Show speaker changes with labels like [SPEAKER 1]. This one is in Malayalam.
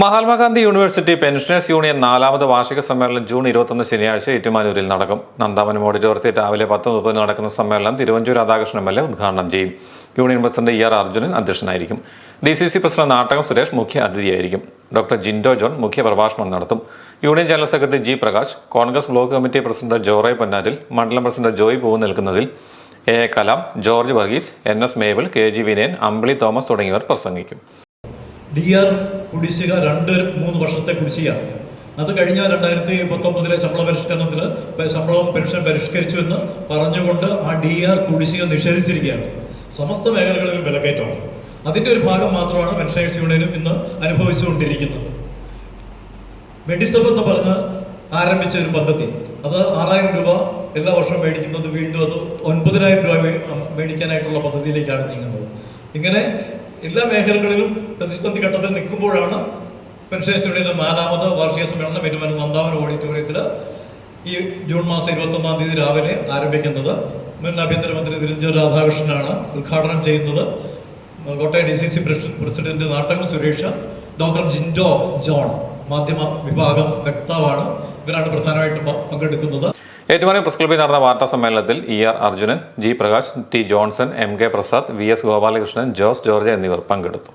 [SPEAKER 1] മഹാത്മാഗാന്ധി യൂണിവേഴ്സിറ്റി പെൻഷനേഴ്സ് യൂണിയൻ നാലാമത് വാർഷിക സമ്മേളനം ജൂൺ ഇരുപത്തൊന്ന് ശനിയാഴ്ച ഏറ്റുമാനൂരിൽ നടക്കും. നന്ദാവനം ഓഡിറ്റോറിയത്തിൽ രാവിലെ പത്ത് മുപ്പതിന് നടക്കുന്ന സമ്മേളനം Thiruvanchoor Radhakrishnan M L A ഉദ്ഘാടനം ചെയ്യും. Union president E R Arjunan അധ്യക്ഷനായിരിക്കും. D C C president Nattakom Suresh മുഖ്യ അതിഥിയായിരിക്കും. ഡോക്ടർ ജിൻഡോ ജോൺ മുഖ്യ പ്രഭാഷണം നടത്തും. Union general secretary G Prakash Congress block committee president ജോറൈ പൊന്നാരിൽ മണ്ഡലം പ്രസിഡന്റ് ജോയ് പൂവ് നിൽക്കുന്നതിൽ A Kalam George Varghese N S Mabel K G Vinayan Ambili Thomas തുടങ്ങിയവർ പ്രസംഗിക്കും.
[SPEAKER 2] ഡി ആർ കുടിശ്ശിക രണ്ട് മൂന്ന് വർഷത്തെ കുടിശ്ശികയാണ് അത് കഴിഞ്ഞ രണ്ടായിരത്തി പത്തൊമ്പതിലെ ശമ്പള പരിഷ്കരണത്തിൽ ശമ്പളവും പെൻഷൻ പരിഷ്കരിച്ചു എന്ന് പറഞ്ഞുകൊണ്ട് ആ ഡി ആർ കുടിശ്ശിക നിഷേധിച്ചിരിക്കുകയാണ്. സമസ്ത മേഖലകളിലും വിലക്കയറ്റമാണ്. അതിന്റെ ഒരു ഭാഗം മാത്രമാണ് പെൻഷനേഴ്സ് യൂണിയനും ഇന്ന് അനുഭവിച്ചുകൊണ്ടിരിക്കുന്നത്. മെഡിസബ് എന്ന് പറഞ്ഞ് ആരംഭിച്ച ഒരു പദ്ധതി. അത് ആറായിരം രൂപ എല്ലാ വർഷവും മേടിക്കുന്നത് വീണ്ടും അത് ഒൻപതിനായിരം രൂപ മേടിക്കാനായിട്ടുള്ള പദ്ധതിയിലേക്കാണ് നീങ്ങുന്നത്. ഇങ്ങനെ എല്ലാ മേഖലകളിലും പ്രതിസന്ധി ഘട്ടത്തിൽ നിൽക്കുമ്പോഴാണ് പെൻഷനേഴ്സ് യൂണിയന്റെ നാലാമത് വാർഷിക സമ്മേളനം വരുമാനം നന്ദാവന ഓഡിറ്റോറിയത്തിൽ ഈ ജൂൺ മാസം ഇരുപത്തൊന്നാം തീയതി രാവിലെ ആരംഭിക്കുന്നത്. മുൻ ആഭ്യന്തരമന്ത്രി തിരുവഞ്ചൂർ രാധാകൃഷ്ണനാണ് ഉദ്ഘാടനം ചെയ്യുന്നത്. Kottayam D C C president Nattakom Suresh doctor Jindo John മാധ്യമ വിഭാഗം വക്താവാണ്. ഇവരാണ് പ്രധാനമായിട്ടും പങ്കെടുക്കുന്നത്.
[SPEAKER 1] ഏറ്റുമാനൂർ പ്രസ് ക്ലബ്ബിൽ നടന്ന വാർത്താ സമ്മേളനത്തിൽ E R Arjunan G Prakash T Johnson M K Prasad V S Gopalakrishnan Jose George എന്നിവർ പങ്കെടുത്തു.